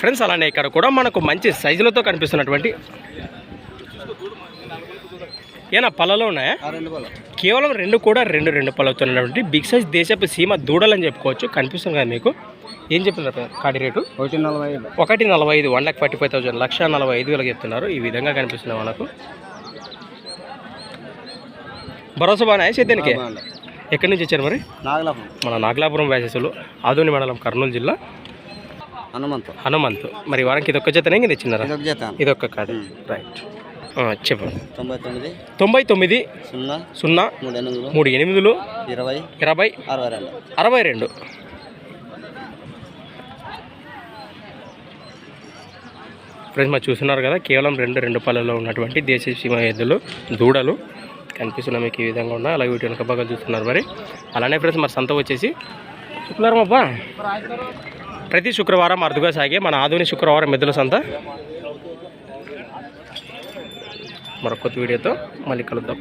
Friends అలానే ఇక్కడ కూడా మనకు మంచి సైజులతో కనిపిస్తున్నటువంటి ఏనా పళ్ళలో ఉన్నాయా? కేవలం రెండు కూడా రెండు రెండు పళ్ళవుతున్నటువంటి బిగ్ సైజ్ దేశపు సీమ దూడలని చెప్పుకోవచ్చు. కనిపిస్తుంది కదా మీకు? ఏం చెప్తున్నారు కాడి రేటు? ఒకటి నలభై ఒకటి నలభై ఐదు one lakh forty five thousand లక్ష నలభై ఐదు వేలకు చెప్తున్నారు. ఈ విధంగా కనిపిస్తుంది మనకు. భరోసా బాగా సేద్యానికి ఎక్కడి నుంచి వచ్చారు మరి? నాగలాపురం. మన నాగలాపురం వ్యాసెస్లు ఆదోని మండలం కర్నూలు జిల్లా. హనుమంతు. హనుమంతు. మరి వారానికి ఇదొక్క జతనే ఇంక తెచ్చినారా? చేత ఇదొక్క కాదు రైట్ చెప్పండి తొంభై తొమ్మిది. తొంభై తొమ్మిది సున్నా. సున్నా మూడు ఎనిమిది. మూడు ఎనిమిదిలు ఇరవై. ఇరవై అరవై రెండు. అరవై రెండు. ఫ్రెండ్స్ మరి చూస్తున్నారు కదా కేవలం రెండు రెండు పళ్ళలో ఉన్నటువంటి దేశీయ సీమ ఎద్దులు దూడలు. కనిపిస్తున్నాం మీకు ఈ విధంగా ఉన్నా అలాగే వీటి వెనక బాగా చూస్తున్నారు మరి. అలానే ఫ్రెండ్స్ మరి సంత వచ్చేసి శుక్రవారం అబ్బా. ప్రతి శుక్రవారం అరుదుగా సాగే మన ఆధునిక శుక్రవారం ఎద్దుల సంత. మరొక వీడియోతో మళ్ళీ కలుద్దాం.